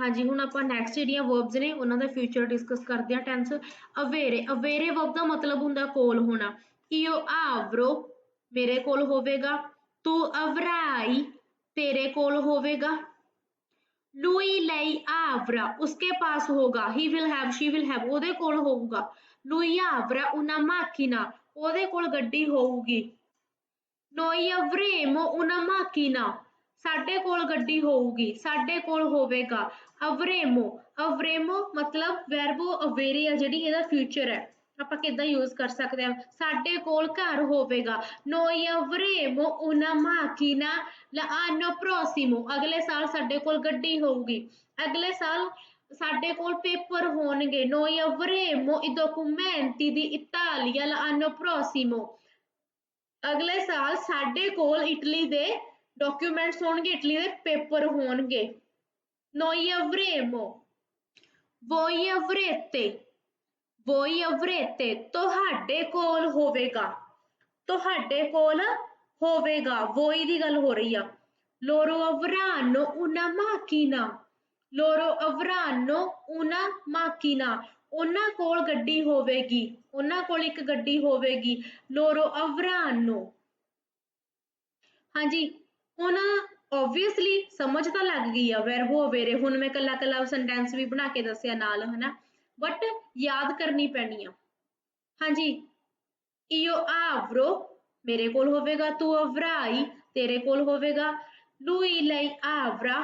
ਹਾਂਜੀ, ਹੁਣ ਆਪਾਂ ਨੈਕਸਟ ਜਿਹੜੀਆਂ ਵਰਬਸ ਨੇ, ਉਹਨਾਂ ਦਾ ਫਿਊਚਰ ਡਿਸਕਸ ਕਰਦੇ ਹਾਂ ਟੈਂਸ ਅਵੇਰੇ ਅਵੇਰੇ ਵਰਬ ਦਾ ਮਤਲਬ ਹੁੰਦਾ ਕੋਲ ਹੋਣਾ। Io avrò, ਮੇਰੇ ਕੋਲ ਹੋਵੇਗਾ। ਤੂੰ avrai, ਤੇਰੇ ਕੋਲ ਹੋਵੇਗਾ। Lui, lei avrà, ਉਸਕੇ ਪਾਸ ਹੋਗਾ he will have, she will have, ਉਹਦੇ ਕੋਲ ਹੋਊਗਾ। Lui avrà una macchina, ਉਹਦੇ ਕੋਲ ਗੱਡੀ ਹੋਊਗੀ। Noi avremo una macchina ਸਾਡੇ ਕੋਲ ਗੱਡੀ ਹੋਊਗੀ, ਸਾਡੇ ਕੋਲ ਹੋਵੇਗਾ। avremo avremo ਮਤਲਬ verbo avere ਆ, ਜਿਹੜੀ ਇਹਦਾ ਫਿਊਚਰ ਹੈ। ਆਪਾਂ ਕਿੱਦਾਂ ਯੂਜ਼ ਕਰ ਸਕਦੇ ਹਾਂ ਸਾਡੇ ਕੋਲ ਘਰ ਹੋਵੇਗਾ। Noi avremo una macchina l'anno prossimo ਅਗਲੇ ਸਾਲ ਸਾਡੇ ਕੋਲ ਗੱਡੀ ਹੋਊਗੀ। ਅਗਲੇ ਸਾਲ ਸਾਡੇ ਕੋਲ ਪੇਪਰ ਹੋਣਗੇ। Noi avremo i documenti di Italia l'anno prossimo ਅਗਲੇ ਸਾਲ ਸਾਡੇ ਕੋਲ ਇਟਲੀ ਦੇ ਡਾਕੂਮੈਂਟਸ ਹੋਣਗੇ ਇਟਲੀ ਦੇ ਪੇਪਰ ਹੋਣਗੇ ਨੋਈ ਅਵਰੇਮੋ ਵੋਈ ਅਵਰੇਤੇ ਵੋਈ ਅਵਰੇਤੇ ਤੁਹਾਡੇ ਕੋਲ ਹੋਵੇਗਾ ਤੁਹਾਡੇ ਕੋਲ ਹੋਵੇਗਾ ਵੋਈ ਦੀ ਗੱਲ ਹੋ ਰਹੀ ਆ ਲੋਰੋ ਅਵਰਾਨੋ ਉਨਾ ਮਾਕੀਨਾ ਲੋਰੋ ਅਵਰਾਨੋ ਉਨਾ ਮਾਕੀਨਾ ਉਹਨਾਂ ਕੋਲ ਗੱਡੀ ਹੋਵੇਗੀ ਉਹਨਾਂ ਕੋਲ ਇੱਕ ਗੱਡੀ ਹੋਵੇਗੀ ਲੋਰੋ ਅਵਰਾਨੋ ਹਾਂਜੀ ਹੁਣ ਆਬਵੀਅਸਲੀ ਸਮਝ ਤਾਂ ਲੱਗ ਗਈ ਆ ਵੇਰ ਹੋ ਵੇਰੇ ਹੁਣ ਮੈਂ ਕੱਲਾ ਕੱਲਾ ਸੈਂਟੈਂਸ ਵੀ ਬਣਾ ਕੇ ਦੱਸਿਆ ਨਾਲ ਹਨਾ ਬਟ ਯਾਦ ਕਰਨੀ ਪੈਣੀ ਆ ਹਾਂਜੀ ਈਓ ਆਵਰੋ ਮੇਰੇ ਕੋਲ ਹੋਵੇਗਾ ਤੂੰ ਅਵਰਾਈ ਤੇਰੇ ਕੋਲ ਹੋਵੇਗਾ ਲੂਈ ਲਈ ਆਵਰਾ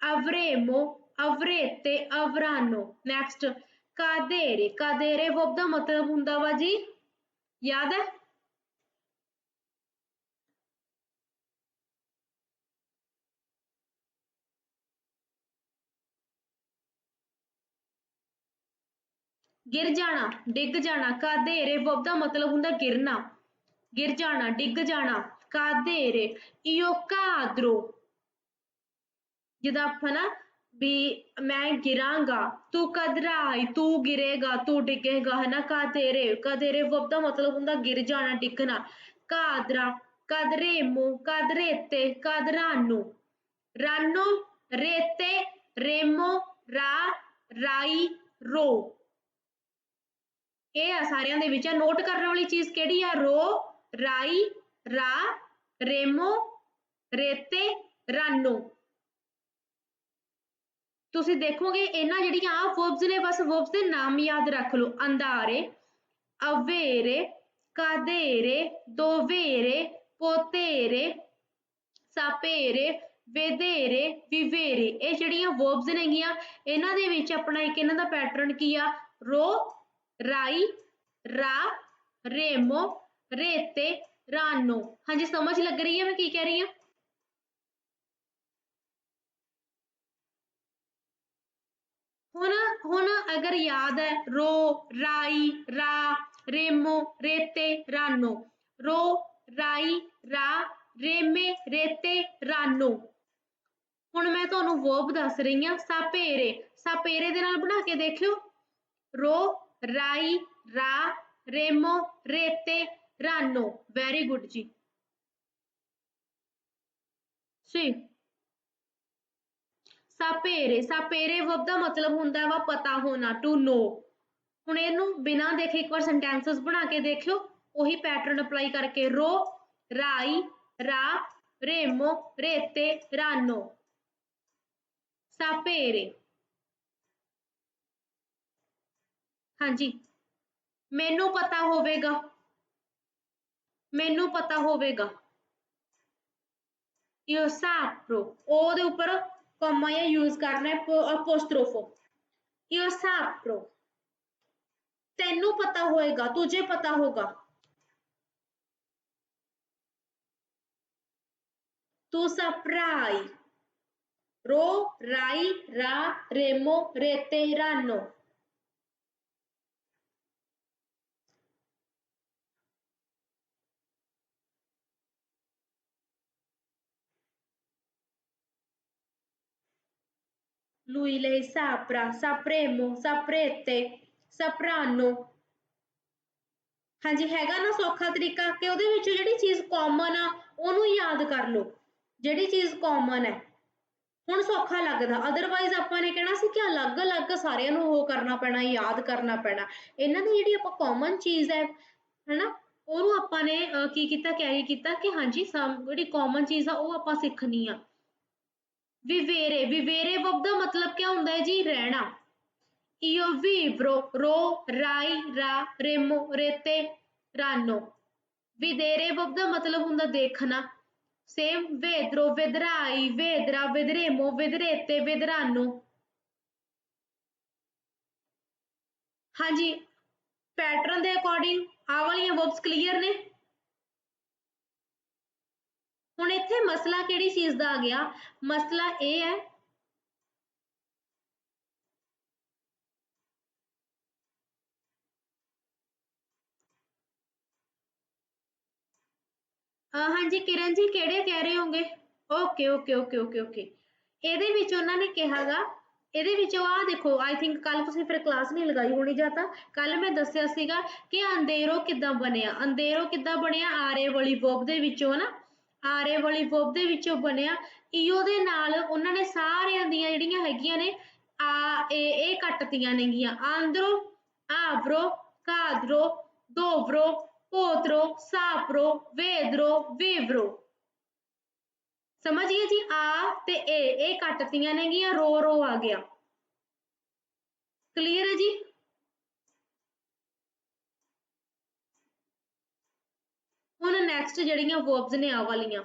ਅਵਰੇਮੋ ਅਵਰੇ ਤੇ ਅਵਰਾਨੋ ਨੈਕਸਟ ਕਾਦੇਰੇ ਕਾਦੇਰੇ ਵਬ ਦਾ ਮਤਲਬ ਹੁੰਦਾ ਵਾ ਜੀ ਯਾਦ ਹੈ ਗਿਰ ਜਾਣਾ, ਡਿੱਗ ਜਾਣਾ ਕਾਦੇਰੇ verb ਦਾ ਮਤਲਬ ਹੁੰਦਾ ਗਿਰਨਾ। ਗਿਰ ਜਾਣਾ, ਡਿੱਗ ਜਾਣਾ ਕਾਦੇਰੇ io cadrò ਆਪਾਂ ਨਾ ਵੀ ਮੈਂ ਗਿਰਾਂਗਾ, ਤੂੰ ਕਦਰਾਈ ਤੂੰ ਗਿਰੇਗਾ, ਤੂੰ ਡਿੱਗੇਗਾ, ਹਨਾ ਕਾਦੇਰੇ ਕਾਦੇਰੇ verb ਦਾ ਮਤਲਬ ਹੁੰਦਾ ਗਿਰ ਜਾਣਾ, ਡਿੱਗਣਾ। ਕਾਦਰਾ cadremo cadrete cadranno ranno rete remo ra rai ro ਇਹ ਆ ਸਾਰਿਆਂ ਦੇ ਵਿੱਚ। ਨੋਟ ਕਰਨ ਵਾਲੀ ਚੀਜ਼ ਕਿਹੜੀ ਆ? ਰੋ, ਰਾਈ, ਰਾ, ਰੇਮੋ, ਰੇਤੇ, ਰਾਨੋ। ਤੁਸੀਂ ਦੇਖੋਗੇ, ਇਹਨਾਂ ਜਿਹੜੀਆਂ ਆ ਵਰਬਸ ਨੇ, ਬਸ ਵਰਬਸ ਦੇ ਨਾਮ ਯਾਦ ਰੱਖ ਲਓ। ਅੰਦਾਰੇ avere cadere dovere potere sapere vedere vivere ਇਹ ਜਿਹੜੀਆਂ ਵਰਬਸ ਨੇਗੀਆਂ, ਇਹਨਾਂ ਦੇ ਵਿੱਚ ਆਪਣਾ ਇੱਕ ਇਹਨਾਂ ਦਾ ਪੈਟਰਨ ਕੀ ਆ? ਰੋ ਰਾਈ, ਰਾ, ਰੇਮੋ, ਰੇਤੇ, ਰਾਨੋ। ਹਾਂਜੀ, ਸਮਝ ਲੱਗ ਰਹੀ ਹੈ, ਮੈਂ ਕੀ ਕਹਿ ਰਹੀ ਹਾਂ? ਹੁਣ ਹੁਣ ਅਗਰ ਯਾਦ ਹੈ, ਰੋ, ਰਾਈ, ਰਾ, ਰੇਮੋ, ਰੇਤੇ, ਰਾਨੋ। ਰੋ, ਰਾਈ, ਰਾ, ਰੇਮੇ, ਰੇਤੇ, ਰਾਨੋ। ਹੁਣ ਮੈਂ ਤੁਹਾਨੂੰ ਵਰਬ ਦੱਸ ਰਹੀ ਹਾਂ, ਸਾਪੇਰੇ। ਸਾਪੇਰੇ ਦੇ ਨਾਲ ਬਣਾ ਕੇ ਦੇਖਿਓ। ਰੋ ਰਾਈ, ਰਾ, ਰੇਮੋ, ਰੇਤੇ, ਰਾਨੋ। ਵੈਰੀ ਗੁੱਡ ਜੀ। ਸੀ। ਸਾਪੇਰੇ ਸਾਪੇਰੇ ਵਰਬ ਦਾ ਮਤਲਬ ਹੁੰਦਾ ਵਾ ਪਤਾ ਹੋਣਾ ਟੂ ਨੋ ਹੁਣ ਇਹਨੂੰ ਬਿਨਾਂ ਦੇਖੇ ਇੱਕ ਵਾਰ ਸੈਂਟੈਂਸਸ ਬਣਾ ਕੇ ਦੇਖਿਓ, ਉਹੀ ਪੈਟਰਨ ਅਪਲਾਈ ਕਰਕੇ ਰੋ, ਰਾਈ, ਰਾ, ਰੇਮੋ, ਰੇਤੇ, ਰਾਨੋ। ਸਾਪੇਰੇ। ਹਾਂਜੀ ਮੈਨੂੰ ਪਤਾ ਹੋਵੇਗਾ ਮੈਨੂੰ ਪਤਾ ਹੋਵੇਗਾ io saprò ਉਹਦੇ ਉੱਪਰ ਕੋਮਾ ਜਾਂ ਯੂਜ਼ ਕਰਨਾ ਹੈ ਅਪੋਸਟ੍ਰੋਫੋ io saprò ਤੈਨੂੰ ਪਤਾ ਹੋਏਗਾ ਤੁਝੇ ਪਤਾ ਹੋਗਾ tu saprai ro rai ra remo rete ranno lui lei saprà, sapremo, saprete, sapranno. ਹਾਂਜੀ, ਹੈਗਾ ਨਾ ਸੌਖਾ ਤਰੀਕਾ ਕਿ ਉਹਦੇ ਵਿੱਚ ਜਿਹੜੀ ਚੀਜ਼ ਕਾਮਨ ਆ, ਉਹਨੂੰ ਯਾਦ ਕਰ ਲਓ। ਜਿਹੜੀ ਚੀਜ਼ ਕਾਮਨ ਹੈ। ਹੁਣ ਸੌਖਾ ਲੱਗਦਾ। ਅਦਰਵਾਈਜ਼ ਆਪਾਂ ਨੇ ਕਹਿਣਾ ਸੀ ਕਿ ਅਲੱਗ-ਅਲੱਗ ਸਾਰਿਆਂ ਨੂੰ ਉਹ ਕਰਨਾ ਪੈਣਾ, ਯਾਦ ਕਰਨਾ ਪੈਣਾ। ਇਹਨਾਂ ਦੀ ਜਿਹੜੀ ਆਪਾਂ ਕਾਮਨ ਚੀਜ਼ ਹੈ, ਹੈਨਾ, ਉਹਨੂੰ ਆਪਾਂ ਨੇ ਕੀ ਕੀਤਾ ਕੈਰੀ ਕੀਤਾ ਕਿ ਹਾਂਜੀ ਜਿਹੜੀ ਕਾਮਨ ਚੀਜ਼ ਆ, ਉਹ ਆਪਾਂ ਸਿੱਖਣੀ ਆ। ਵਿਵੇਰੇ ਵਿਵੇਰੇ ਵਬ ਦਾ ਮਤਲਬ ਕੀ ਹੁੰਦਾ ਹੈ ਜੀ? ਰਹਿਣਾ। io vibro ro rai ra remo rete ਵਿਦੇਰੇ ਵਬ ਦਾ ਮਤਲਬ ਹੁੰਦਾ ਦੇਖਣਾ। ਸੇਮ ਵੇਦਰੋ ਵਿਦਰਾਈ ਵੇਦਰਾ ਵਿਦਰੇਮੋ ਵਿਦਰੇਤੇ ਵਿਦਰਾਨੋ ਹਾਂਜੀ ਪੈਟਰਨ ਦੇ ਅਕੋਰਡਿੰਗ ਆ ਵਾਲੀਆਂ ਵਰਬਸ ਕਲੀਅਰ ਨੇ? ਹੁਣ ਇੱਥੇ ਮਸਲਾ ਕਿਹੜੀ ਚੀਜ਼ ਦਾ ਆ ਗਿਆ? ਮਸਲਾ ਇਹ ਹੈ। ਹਾਂਜੀ, ਕਿਰਨ ਜੀ, ਕਿਹੜੇ ਕਹਿ ਰਹੇ ਹੋਗੇ? Okay okay okay okay okay ਇਹਦੇ ਵਿੱਚ ਉਹਨਾਂ ਨੇ ਕਿਹਾਗਾ, ਇਹਦੇ ਵਿੱਚ ਆ ਦੇਖੋ ਆਈ ਥਿੰਕ ਕੱਲ ਤੁਸੀਂ ਫਿਰ ਕਲਾਸ ਨਹੀਂ ਲਗਾਈ ਹੋਣੀ ਜਾਂ ਤਾਂ ਕੱਲ ਮੈਂ ਦੱਸਿਆ ਸੀਗਾ ਕਿ ਅੰਧੇਰੋ ਕਿੱਦਾਂ ਬਣਿਆ? ਅੰਧੇਰੋ ਕਿੱਦਾਂ ਬਣਿਆ? ਆਰੇ ਵਾਲੀ ਵਰਬ ਦੇ ਵਿੱਚੋਂ ਨਾ ਆਰੇ ਵਾਲੀ ਵਰਬ ਦੇ ਵਿੱਚੋਂ ਬਣਿਆ। ਈਓ ਦੇ ਨਾਲ ਉਹਨਾਂ ਨੇ ਸਾਰਿਆਂ ਦੀਆਂ ਜਿਹੜੀਆਂ ਹੈਗੀਆਂ ਨੇ, ਆ, ਇਹ ਇਹ ਕੱਟਤੀਆਂ ਨੇਗੀਆਂ। ਆਂਦਰੋ, ਆਵਰੋ, ਕਾਦਰੋ, ਦੋਵਰੋ, ਪੋਤਰੋ, ਸਾਪਰੋ, ਵੇਦਰੋ, ਵੇਵਰੋ। ਸਮਝ ਗਏ ਜੀ, ਆ ਤੇ ਇਹ ਇਹ ਕੱਟਤੀਆਂ ਨੇਗੀਆਂ ਰੋ ਰੋ ਆ ਗਿਆ। ਕਲੀਅਰ ਹੈ ਜੀ? ਹੁਣ ਨੈਕਸਟ ਜਿਹੜੀਆਂ ਵਰਬਸ ਨੇ ਆ ਵਾਲੀਆਂ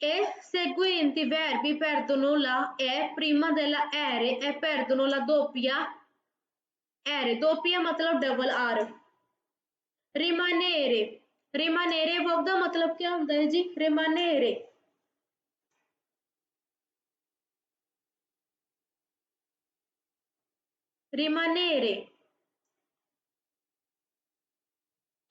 e seguenti verbi perdono la e prima della ere e perdono la doppia ere doppia ਮਤਲਬ double R rimanere rimanere verb ਦਾ ਮਤਲਬ ਕੀ ਹੁੰਦਾ ਹੈ ਜੀ rimanere rimanere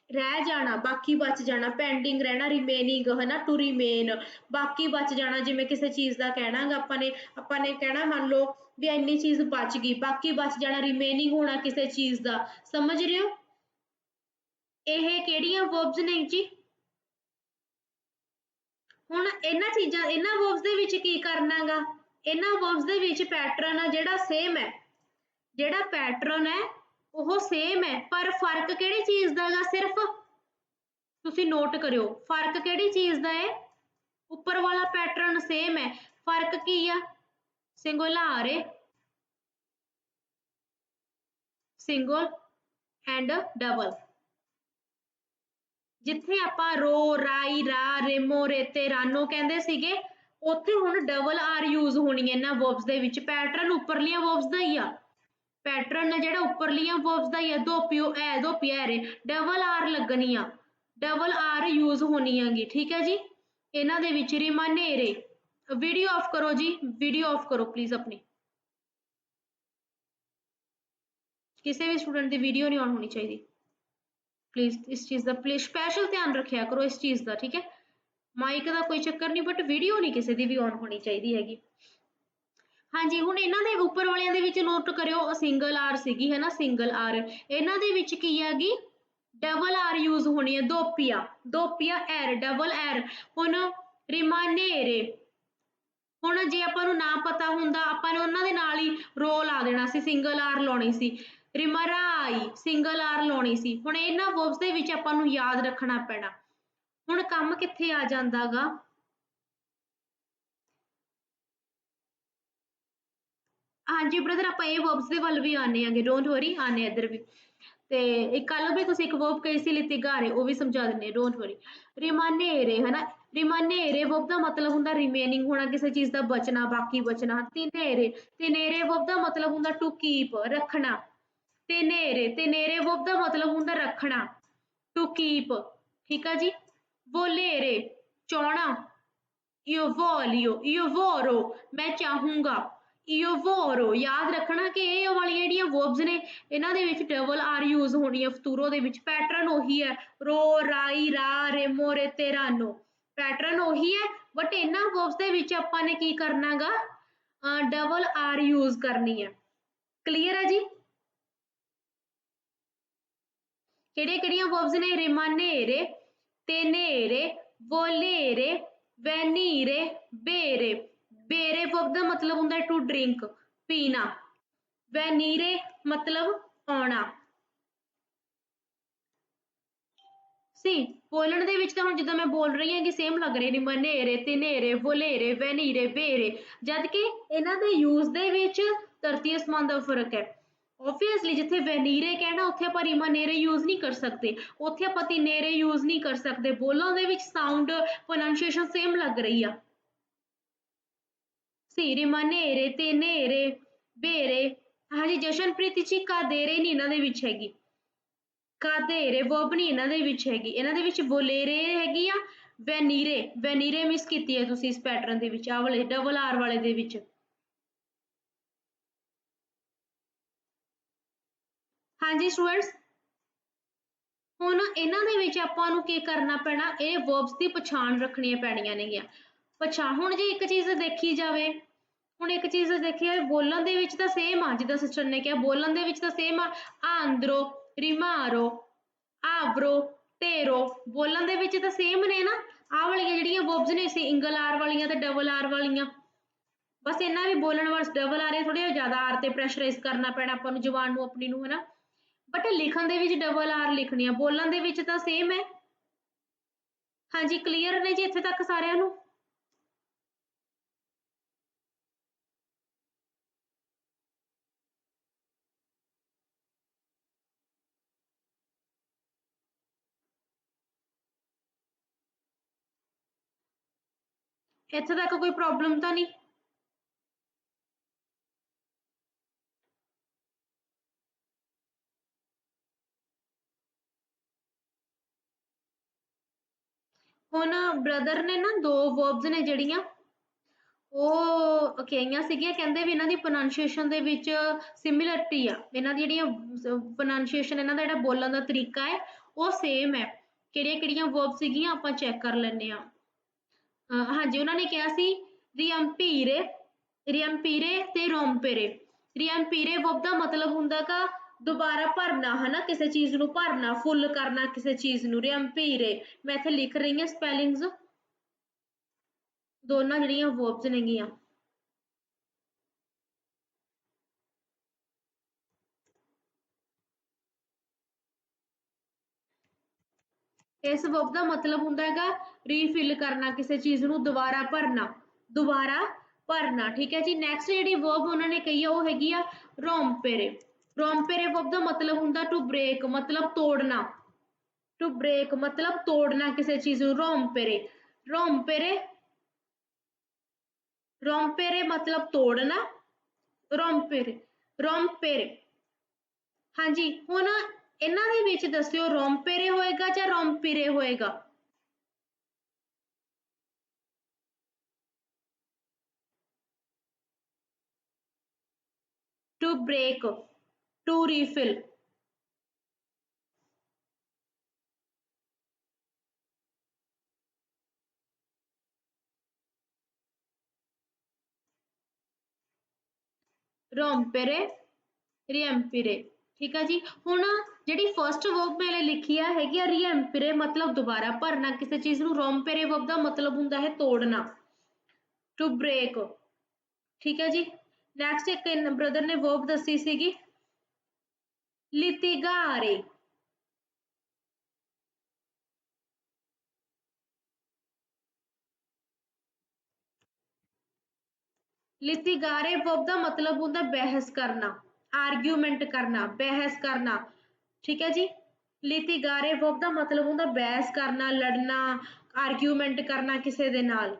ਰਹਿ ਜਾਣਾ, ਬਾਕੀ ਬਚ ਜਾਣਾ ਪੈਂਡਿੰਗ ਰਹਿਣਾ ਰਿਮੇਨਿੰਗ ਹਨਾ ਟੂ ਰਿਮੇਨ ਬਾਕੀ ਬਚ ਜਾਣਾ, ਜਿਵੇਂ ਕਿਸੇ ਚੀਜ਼ ਦਾ ਕਹਿਣਾਗਾ ਆਪਾਂ ਨੇ ਆਪਾਂ ਨੇ ਕਹਿਣਾ ਮੰਨ ਲਓ ਵੀ ਇੰਨੀ ਚੀਜ਼ ਬਚ ਗਈ, ਬਾਕੀ ਬਚ ਜਾਣਾ ਰਿਮੇਨਿੰਗ ਹੋਣਾ ਕਿਸੇ ਚੀਜ਼ ਦਾ, ਸਮਝ ਰਹੇ ਹੋ? ਇਹ ਕਿਹੜੀਆਂ ਵਰਬਸ ਨੇ ਜੀ? ਹੁਣ ਇਹਨਾਂ ਚੀਜ਼ਾਂ, ਇਹਨਾਂ ਵਰਬਸ ਦੇ ਵਿੱਚ ਕੀ ਕਰਨਾਗਾ? ਇਹਨਾਂ ਵਰਬਸ ਦੇ ਵਿੱਚ ਪੈਟਰਨ ਆ ਜਿਹੜਾ ਸੇਮ ਹੈ, ਜਿਹੜਾ ਪੈਟਰਨ ਹੈ ਉਹ ਸੇਮ ਹੈ, ਪਰ ਫ਼ਰਕ ਕਿਹੜੀ ਚੀਜ਼ ਦਾ ਹੈਗਾ ਸਿਰਫ? ਤੁਸੀਂ ਨੋਟ ਕਰਿਓ, ਫ਼ਰਕ ਕਿਹੜੀ ਚੀਜ਼ ਦਾ ਹੈ? ਉੱਪਰ ਵਾਲਾ ਪੈਟਰਨ ਸੇਮ ਹੈ, ਫ਼ਰਕ ਕੀ ਆ? ਸਿੰਗੂਲਾਰੇ ਸਿੰਗਲ ਐਂਡ ਡਬਲ ਜਿੱਥੇ ਆਪਾਂ ਰੋ, ਰਾਈ, ਰਾ ਰੇਮੋ ਰੇਤੇ ਰਾਨੋ ਕਹਿੰਦੇ ਸੀਗੇ, ਉੱਥੇ ਹੁਣ ਡਬਲ ਆਰ ਯੂਜ਼ ਹੋਣੀ ਹੈ ਇਹਨਾਂ ਵਰਬਸ ਦੇ ਵਿੱਚ। ਪੈਟਰਨ ਉੱਪਰਲੀਆਂ ਵਰਬਸ ਦਾ ਹੀ ਆ। ਪੈਟਰਨ ਹੈ ਜਿਹੜਾ ਉੱਪਰਲੀਆਂ ਵਰਬਸ ਦਾ ਹੀ ਆ, ਦੋ ਪਿਓ, ਐ, ਦੋ ਪਿਆਰੇ ਡਬਲ ਆਰ ਲੱਗਣੀ ਆ ਡਬਲ ਆਰ ਯੂਜ਼ ਹੋਣੀ ਆਗੀ ਠੀਕ ਹੈ ਜੀ? ਇਹਨਾਂ ਦੇ ਵਿੱਚ ਰਿਮਾਨੇਰੇ ਵੀਡੀਓ ਆਫ ਕਰੋ ਜੀ ਵੀਡੀਓ ਆਫ ਕਰੋ ਪਲੀਜ਼ ਆਪਣੀ। ਕਿਸੇ ਵੀ ਸਟੂਡੈਂਟ ਦੀ ਵੀਡੀਓ ਨਹੀਂ ਆਨ ਹੋਣੀ ਚਾਹੀਦੀ। ਪਲੀਜ਼ ਇਸ ਚੀਜ਼ ਦਾ ਪਲੀਜ਼ ਸਪੈਸ਼ਲ ਧਿਆਨ ਰੱਖਿਆ ਕਰੋ ਇਸ ਚੀਜ਼ ਦਾ, ਠੀਕ ਹੈ? ਮਾਈਕ ਦਾ ਕੋਈ ਚੱਕਰ ਨਹੀਂ ਬਟ ਵੀਡੀਓ ਨਹੀਂ ਕਿਸੇ ਦੀ ਵੀ ਆਨ ਹੋਣੀ ਚਾਹੀਦੀ ਹੈਗੀ। ਹਾਂਜੀ, ਹੁਣ ਇਹਨਾਂ ਦੇ ਉੱਪਰ ਵਾਲਿਆਂ ਦੇ ਵਿੱਚ ਨੋਟ ਕਰਿਓ ਸਿੰਗਲ ਆਰ ਸੀਗੀ ਹੈ ਨਾ ਸਿੰਗਲ ਆਰ ਇਹਨਾਂ ਦੇ ਵਿੱਚ ਕੀ ਹੈਗੀ ਡਬਲ ਆਰ ਯੂਜ਼ ਹੋਣੀ ਹੈ ਦੋਪੀਆ। ਦੋਪੀਆ ਐਰ ਡਬਲ ਐਰ ਹੁਣ ਰਿਮਾਨੇਰੇ ਹੁਣ ਜੇ ਆਪਾਂ ਨੂੰ ਨਾ ਪਤਾ ਹੁੰਦਾ, ਆਪਾਂ ਨੇ ਉਹਨਾਂ ਦੇ ਨਾਲ ਹੀ ਰੋ ਲਾ ਦੇਣਾ ਸੀ ਸਿੰਗਲ ਆਰ ਲਾਉਣੀ ਸੀ। ਰਿਮਰਾਈ ਸਿੰਗਲ ਆਰ ਲਾਉਣੀ ਸੀ। ਹੁਣ ਇਹਨਾਂ ਵਰਬਸ ਦੇ ਵਿੱਚ ਆਪਾਂ ਨੂੰ ਯਾਦ ਰੱਖਣਾ ਪੈਣਾ। ਹੁਣ ਕੰਮ ਕਿੱਥੇ ਆ ਜਾਂਦਾਗਾ? ਹਾਂਜੀ ਬ੍ਰਦਰ ਆਪਾਂ ਇਹ ਵਰਬਸ ਦੇ ਵੱਲ ਵੀ ਆਨੇ ਆਗੇ ਡੋਂਟ ਵਰੀ ਆਨੇ ਇੱਧਰ ਵੀ। ਤੇ ਇੱਕ ਕੱਲ ਵੀ ਤੁਸੀਂ ਇੱਕ ਵਰਬ ਕਹੀ ਸੀ ਲਿਤੀਗਾਰੇ ਉਹ ਵੀ ਸਮਝਾ ਦਿੰਨੇ ਡੋਂਟ ਵਰੀ ਰਿਮਾਨੇਰੇ ਹਨਾ? ਰਿਮਾਨੇਰੇ ਵਰਬ ਦਾ ਮਤਲਬ ਹੁੰਦਾ ਰਿਮੇਨਿੰਗ ਹੋਣਾ, ਕਿਸੇ ਚੀਜ਼ ਦਾ ਬਚਣਾ, ਬਾਕੀ ਬਚਣਾ। ਤਿਨੇਰੇ ਤਿਨੇਰੇ ਵਰਬ ਦਾ ਮਤਲਬ ਹੁੰਦਾ ਟੂ ਕੀਪ ਰੱਖਣਾ। ਤਿਨੇਰੇ ਤਿਨੇਰੇ ਵਰਬ ਦਾ ਮਤਲਬ ਹੁੰਦਾ ਰੱਖਣਾ ਟੂ ਕੀਪ ਠੀਕ ਆ ਜੀ? ਵੋਲੇਰੇ ਚਾਹਣਾ io voglio io vorrò ਮੈਂ ਚਾਹੂੰਗਾ। Io vorrò ਯਾਦ ਰੱਖਣਾ ਕਿ ਇਹ ਵਾਲੀਆਂ ਜਿਹੜੀਆਂ ਵਰਬਸ ਨੇ, ਇਹਨਾਂ ਦੇ ਵਿੱਚ ਡਬਲ ਆਰ ਯੂਜ਼ ਹੋਣੀ ਹੈ ਫਤੂਰੋ ਦੇ ਵਿੱਚ। ਪੈਟਰਨ ਉਹੀ ਹੈ। ਰੋ, ਰਾਈ, ਰਾ ਰੇਮੋ ਰੇਤੇ ਪੈਟਰਨ ਉਹੀ ਹੈ ਬਟ ਇਹਨਾਂ ਵਰਬਸ ਦੇ ਵਿੱਚ ਆਪਾਂ ਨੇ ਕੀ ਕਰਨਾਗਾ? ਡਬਲ ਆਰ ਯੂਜ਼ ਕਰਨੀ ਹੈ ਕਲੀਅਰ ਹੈ ਜੀ? ਕਿਹੜੀਆਂ ਕਿਹੜੀਆਂ ਵਰਬਸ ਨੇ? ਰਿਮਾਨੇਰੇ ਤੇਨੇਰੇ ਵੋਲੇਰੇ venire bere ਬੇਰੇ ਵਰਬ ਦਾ ਮਤਲਬ ਹੁੰਦਾ ਟੂ ਡਰਿੰਕ ਪੀਣਾ। ਵੈਨੀਰੇ ਮਤਲਬ ਆਉਣਾ। ਸੀ ਬੋਲਣ ਦੇ ਵਿੱਚ ਤਾਂ ਹੁਣ ਜਿੱਦਾਂ ਮੈਂ ਬੋਲ ਰਹੀ ਹਾਂ ਕਿ ਸੇਮ ਲੱਗ ਰਹੇ ਨੇ ਮਨੇਰੇ, ਤਿਨੇਰੇ, ਵੋਲੇਰੇ ਵੈਨੀਰੇ ਬੇਰੇ। ਜਦ ਕਿ ਇਹਨਾਂ ਦੇ ਯੂਜ਼ ਦੇ ਵਿੱਚ ਧਰਤੀ ਅਸਮਾਨ ਦਾ ਫ਼ਰਕ ਹੈ। ਆਬਵੀਅਸਲੀ ਜਿੱਥੇ ਵੈਨੀਰੇ ਕਹਿਣਾ, ਉੱਥੇ ਆਪਾਂ ਰਿਮਾਨੇਰੇ ਯੂਜ਼ ਨਹੀਂ ਕਰ ਸਕਦੇ। ਉੱਥੇ ਆਪਾਂ ਤਿਨੇਰੇ ਯੂਜ਼ ਨਹੀਂ ਕਰ ਸਕਦੇ। ਬੋਲਣ ਦੇ ਵਿੱਚ ਸਾਊਂਡ ਪ੍ਰੋਨਾਂਸੀਏਸ਼ਨ ਸੇਮ ਲੱਗ ਰਹੀ ਆ। ਸੀ ਤੇ ਨੇਰੇ, ਬੇਰੇ। ਹਾਂਜੀ ਜਸ਼ਨਪ੍ਰੀਤ ਜੀ ਕਾਦੇਰੇ ਨਹੀਂ ਇਹਨਾਂ ਦੇ ਵਿੱਚ ਹੈਗੀ। ਕਾਦੇਰੇ ਵਰਬ ਨਹੀਂ ਇਹਨਾਂ ਦੇ ਵਿੱਚ ਹੈਗੀ। ਇਹਨਾਂ ਦੇ ਵਿੱਚ ਬੋਲੇਰੇ ਹੈਗੀ ਆ, ਵੈਨੀਰੇ। ਵੈਨੀਰੇ ਮਿਸ ਕੀਤੀ ਹੈ ਤੁਸੀਂ ਇਸ ਪੈਟਰਨ ਦੇ ਵਿੱਚ ਆ ਵਾਲੇ ਡਬਲ ਆਰ ਵਾਲੇ ਦੇ ਵਿੱਚ। ਹਾਂਜੀ ਸਟੂਡੈਂਟਸ, ਹੁਣ ਇਹਨਾਂ ਦੇ ਵਿੱਚ ਆਪਾਂ ਨੂੰ ਕੀ ਕਰਨਾ ਪੈਣਾ? ਇਹ ਵਰਬਸ ਦੀ ਪਛਾਣ ਰੱਖਣੀਆਂ ਪੈਣੀਆਂ ਨੇਗੀਆਂ। ਪਛਾਣ, ਹੁਣ ਜੇ ਇੱਕ ਚੀਜ਼ ਦੇਖੀ ਜਾਵੇ ਹੁਣ ਇੱਕ ਚੀਜ਼ ਦੇਖੀਏ ਬੋਲਣ ਦੇ ਵਿੱਚ ਤਾਂ ਸੇਮ ਆ, ਜਿੱਦਾਂ ਸਿਸਟਰ ਨੇ ਕਿਹਾ, ਬੋਲਣ ਦੇ ਵਿੱਚ ਤਾਂ ਸੇਮ ਆ, ਆਂਦਰੋ, ਰਿਮਾਰੋ, ਆਵਰੋ ਤੇਰੋ ਬੋਲਣ ਦੇ ਵਿੱਚ ਤਾਂ ਸੇਮ ਨੇ ਨਾ, ਆਹ ਵਾਲੀਆਂ ਜਿਹੜੀਆਂ ਵਰਬਸ ਨੇ ਸਿੰਗਲ ਆਰ ਵਾਲੀਆਂ ਤੇ ਡਬਲ ਆਰ ਵਾਲੀਆਂ, ਬਸ ਇਹਨਾਂ ਵੀ ਬੋਲਣ ਵਾਸਤੇ ਡਬਲ ਆਰ ਥੋੜੇ ਜ਼ਿਆਦਾ ਆਰ ਤੇ ਪ੍ਰੈਸ਼ਰਾਈਜ਼ ਕਰਨਾ ਪੈਣਾ ਆਪਾਂ ਨੂੰ ਜ਼ੁਬਾਨ ਨੂੰ, ਆਪਣੀ ਨੂੰ, ਹਨਾ? ਬਟ ਲਿਖਣ ਦੇ ਵਿੱਚ ਡਬਲ ਆਰ ਲਿਖਣੀ ਆ, ਬੋਲਣ ਦੇ ਵਿੱਚ ਤਾਂ ਸੇਮ ਹੈ। ਹਾਂਜੀ ਕਲੀਅਰ ਨੇ ਜੀ ਇੱਥੇ ਤੱਕ ਸਾਰਿਆਂ ਨੂੰ? ਇੱਥੇ ਤੱਕ ਕੋਈ ਪ੍ਰੋਬਲਮ ਤਾਂ ਨਹੀਂ? ਹੁਣ ਬ੍ਰਦਰ ਨੇ ਨਾ ਦੋ ਵਰਬਸ ਨੇ ਜਿਹੜੀਆਂ, ਉਹ ਕਹੀਆਂ ਸੀਗੀਆਂ, ਕਹਿੰਦੇ ਵੀ ਇਹਨਾਂ ਦੀ ਪ੍ਰੋਨਾਂਸੀਏਸ਼ਨ ਦੇ ਵਿੱਚ ਸਿਮਿਲਰਿਟੀ ਆ। ਇਹਨਾਂ ਦੀ ਜਿਹੜੀਆਂ ਪ੍ਰੋਨਾਂਸੀਏਸ਼ਨ ਇਹਨਾਂ ਦਾ ਜਿਹੜਾ ਬੋਲਣ ਦਾ ਤਰੀਕਾ ਹੈ, ਉਹ ਸੇਮ ਹੈ। ਕਿਹੜੀਆਂ ਕਿਹੜੀਆਂ ਵਰਬ ਸੀਗੀਆਂ, ਆਪਾਂ ਚੈੱਕ ਕਰ ਲੈਂਦੇ ਆ ਹਾਂਜੀ, ਉਹਨਾਂ ਨੇ ਕਿਹਾ ਸੀ ਰਿਅੰਪੀਰੇ ਰਿਅੰਪੀਰੇ ਤੇ ਰੋਂਪੇਰੇ ਰਿਅੰਪੀਰੇ ਵਰਬ ਦਾ ਮਤਲਬ ਹੁੰਦਾਗਾ ਦੁਬਾਰਾ ਭਰਨਾ, ਹਨਾ? ਕਿਸੇ ਚੀਜ਼ ਨੂੰ ਭਰਨਾ, ਫੁੱਲ ਕਰਨਾ ਕਿਸੇ ਚੀਜ਼ ਨੂੰ। ਰਿਅੰਪੀਰੇ ਮੈਂ ਇੱਥੇ ਲਿਖ ਰਹੀ ਹਾਂ ਸਪੈਲਿੰਗਸ ਦੋਨਾਂ ਜਿਹੜੀਆਂ ਵਰਬਸ ਨੇਗੀਆਂ। ਇਸ ਵਰਬ ਦਾ ਮਤਲਬ ਹੁੰਦਾ ਹੈਗਾ ਰੀਫਿਲ ਕਰਨਾ, ਕਿਸੇ ਚੀਜ਼ ਨੂੰ ਦੁਬਾਰਾ ਭਰਨਾ ਦੁਬਾਰਾ ਭਰਨਾ, ਠੀਕ ਹੈ ਜੀ? ਨੈਕਸਟ ਜਿਹੜੀ ਵਰਬ ਉਹਨਾਂ ਨੇ ਕਹੀ ਆ, ਉਹ ਹੈਗੀ ਆ ਰੋਂਪੇਰੇ। ਰੋਂਪੇਰੇ ਵਰਬ ਦਾ ਮਤਲਬ ਹੁੰਦਾ ਟੂ ਬ੍ਰੇਕ ਮਤਲਬ ਤੋੜਨਾ। ਟੂ ਬ੍ਰੇਕ ਮਤਲਬ ਤੋੜਨਾ ਕਿਸੇ ਚੀਜ਼ ਨੂੰ, ਰੋਂਪੇਰੇ। ਰੋਂਪੇਰੇ ਰੋਂਪੇਰੇ ਮਤਲਬ ਤੋੜਨਾ, ਰੋਂਪੇਰੇ ਰੋਂਪੇਰੇ। ਹਾਂਜੀ, ਹੁਣ ਇਹਨਾਂ ਦੇ ਵਿੱਚ ਦੱਸਿਓ ਰੋਂਪੇਰੇ ਹੋਏਗਾ ਜਾਂ ਰੋਂਪੀਰੇ ਹੋਏਗਾ to break to refill rompere riempire ਠੀਕ ਆ ਜੀ? ਹੁਣ ਜਿਹੜੀ ਫਰਸਟ ਵਰਬ ਮੈਨੇ ਲਿਖੀ ਆ, ਹੈਗੀ ਆ riempire ਮਤਲਬ ਦੁਬਾਰਾ ਭਰਨਾ। ਕਿਸੇ ਚੀਜ਼ ਨੂੰ rompere ਵਰਬ ਦਾ ਮਤਲਬ ਹੁੰਦਾ ਹੈ ਤੋੜਨਾ। To break ਠੀਕ ਹੈ ਜੀ? ਨੈਕਸਟ ਇੱਕ ਬ੍ਰਦਰ ਨੇ ਵਰਬ ਦੱਸੀ ਸੀਗੀ। litigare ਲਿਤੀਗਾਰੇ ਵਰਬ ਦਾ ਮਤਲਬ ਹੁੰਦਾ ਬਹਿਸ ਕਰਨਾ। ਆਰਗੂਮੈਂਟ ਕਰਨਾ, ਬਹਿਸ ਕਰਨਾ, ਠੀਕ ਹੈ ਜੀ? ਲਿਤੀਗਾਰੇ ਵਰਬ ਦਾ ਮਤਲਬ ਹੁੰਦਾ ਬਹਿਸ ਕਰਨਾ, ਲੜਨਾ ਆਰਗੂਮੈਂਟ ਕਰਨਾ ਕਿਸੇ ਦੇ ਨਾਲ।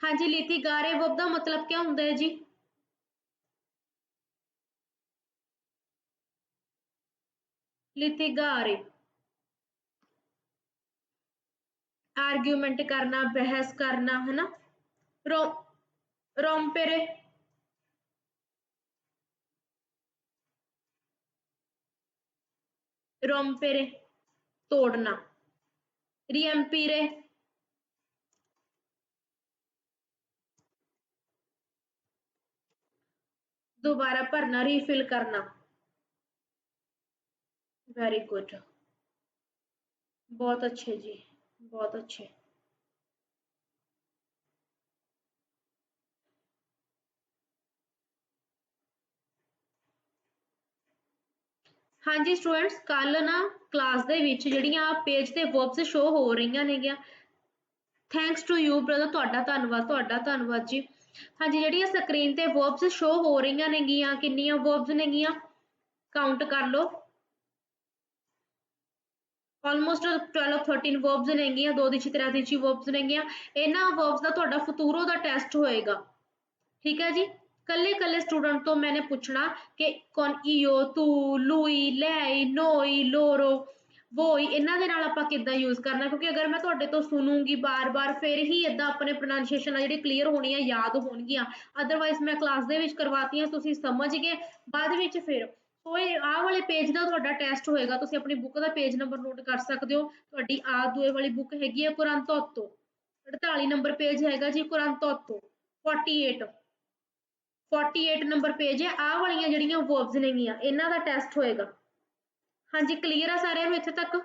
ਹਾਂਜੀ ਲਿਤੀਗਾਰੇ ਵਰਬ ਦਾ ਮਤਲਬ ਕੀ ਹੁੰਦਾ ਹੈ ਜੀ? ਲਿਤੀਗਾਰੇ ਆਰਗੂਮੈਂਟ ਕਰਨਾ, ਬਹਿਸ ਕਰਨਾ, ਹਨਾ? ਰੋ rompere. Rompere. ਤੋੜਨਾ riempire. ਦੁਬਾਰਾ ਭਰਨਾ ਰੀਫਿਲ ਕਰਨਾ ਵੈਰੀ ਗੁੱਡ ਬਹੁਤ ਅੱਛੇ ਜੀ ਬਹੁਤ ਅੱਛੇ ਹਾਂਜੀ ਸਟੂਡੈਂਟਸ ਕੱਲ ਨਾ ਕਲਾਸ ਦੇ ਵਿੱਚ ਜਿਹੜੀਆਂ ਪੇਜ ਤੇ ਵਰਬਸ ਸ਼ੋ ਹੋ ਰਹੀਆਂ ਨੇਗੀਆਂ। ਥੈਂਕਸ ਟੂ ਯੂ ਬ੍ਰਦਰ ਤੁਹਾਡਾ ਧੰਨਵਾਦ ਤੁਹਾਡਾ ਧੰਨਵਾਦ ਜੀ। ਹਾਂਜੀ, ਜਿਹੜੀਆਂ ਸਕਰੀਨ ਤੇ ਵਰਬਸ ਸ਼ੋ ਹੋ ਰਹੀਆਂ ਨੇਗੀਆਂ, ਕਿੰਨੀਆਂ ਵਰਬਸ ਨੇਗੀਆਂ ਕਾਊਂਟ ਕਰ ਲਓ। ਆਲਮੋਸਟ 12 13 ਵਰਬਸ ਨੇਗੀਆਂ, ਦੋ ਦਿਸ਼ੀ ਤਰ੍ਹਾਂ ਦਿਸ਼ੀ ਵਰਬਸ ਨੇਗੀਆਂ। ਇਹਨਾਂ ਵਰਬਸ ਦਾ ਤੁਹਾਡਾ ਫਤੂਰੋ ਦਾ ਟੈਸਟ ਹੋਏਗਾ। ਠੀਕ ਹੈ ਜੀ? ਕੱਲੇ ਕੱਲੇ ਸਟੂਡੈਂਟ ਤੋਂ ਮੈਨੇ ਪੁੱਛਣਾ ਕਿ ਕੌਣ ਈਓ, ਤੂ, ਲੂਈ ਲੈਈ ਨੋਈ, ਲੋਰੋ, ਵੋਈ, ਇਹਨਾਂ ਦੇ ਨਾਲ ਆਪਾਂ ਕਿੱਦਾਂ ਯੂਜ਼ ਕਰਨਾ? ਕਿਉਂਕਿ ਅਗਰ ਮੈਂ ਤੁਹਾਡੇ ਤੋਂ ਸੁਣੂੰਗੀ ਬਾਰ-ਬਾਰ, ਫਿਰ ਹੀ ਇਦਾਂ ਆਪਣੇ ਪ੍ਰੋਨਾਂਸੀਏਸ਼ਨ ਆ ਜਿਹੜੀ ਕਲੀਅਰ ਹੋਣੀ ਆ ਯਾਦ ਹੋਣਗੀਆਂ। ਅਦਰਵਾਈਜ਼ ਮੈਂ ਕਲਾਸ ਦੇ ਵਿੱਚ ਕਰਵਾਤੀਆਂ, ਤੁਸੀਂ ਸਮਝ ਗਏ। ਬਾਅਦ ਵਿੱਚ ਫਿਰ, ਸੋ ਇਹ ਆਹ ਵਾਲੇ ਪੇਜ ਦਾ ਤੁਹਾਡਾ ਟੈਸਟ ਹੋਏਗਾ। ਤੁਸੀਂ ਆਪਣੀ ਬੁੱਕ ਦਾ ਪੇਜ ਨੰਬਰ ਨੋਟ ਕਰ ਸਕਦੇ ਹੋ। ਤੁਹਾਡੀ ਆ ਦੂਏ ਵਾਲੀ ਬੁੱਕ ਹੈਗੀ ਹੈ ਕੁਰਾਨ ਤੋਤੋ। 48 ਨੰਬਰ ਪੇਜ ਹੈਗਾ ਜੀ ਕੁਰਾਨ ਤੋਤੋ। 48 48 ਨੰਬਰ ਪੇਜ ਹੈ ਆਹ ਵਾਲੀਆਂ ਜਿਹੜੀਆਂ ਵਰਬਸ ਨੇਗੀਆਂ ਇਹਨਾਂ ਦਾ ਟੈਸਟ ਹੋਏਗਾ। ਹਾਂਜੀ ਕਲੀਅਰ ਆ ਸਾਰਿਆਂ ਨੂੰ ਇੱਥੇ ਤੱਕ?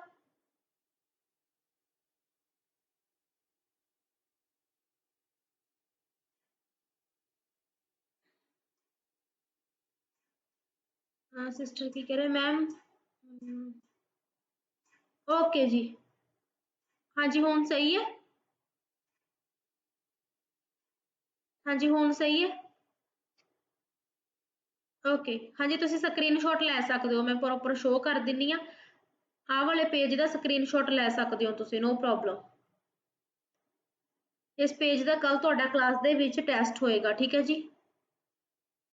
ਹਾਂ ਸਿਸਟਰ ਕੀ ਕਹਿ ਰਹੇ? ਮੈਮ ਓਕੇ ਜੀ। ਹਾਂਜੀ, ਹੁਣ ਸਹੀ ਹੈ? ਹਾਂਜੀ, ਹੁਣ ਸਹੀ ਹੈ? ਓਕੇ ਹਾਂਜੀ, ਤੁਸੀਂ ਸਕਰੀਨਸ਼ਾਟ ਲੈ ਸਕਦੇ ਹੋ। ਮੈਂ ਪ੍ਰੋਪਰ ਸ਼ੋਅ ਕਰ ਦਿੰਨੀ ਆ। ਆਹ ਵਾਲੇ ਪੇਜ ਦਾ ਸਕਰੀਨਸ਼ਾਟ ਲੈ ਸਕਦੇ ਹੋ ਤੁਸੀਂ ਨੋ ਪ੍ਰੋਬਲਮ ਇਸ ਪੇਜ ਦਾ ਕੱਲ ਤੁਹਾਡਾ ਕਲਾਸ ਦੇ ਵਿੱਚ ਟੈਸਟ ਹੋਏਗਾ, ਠੀਕ ਹੈ ਜੀ?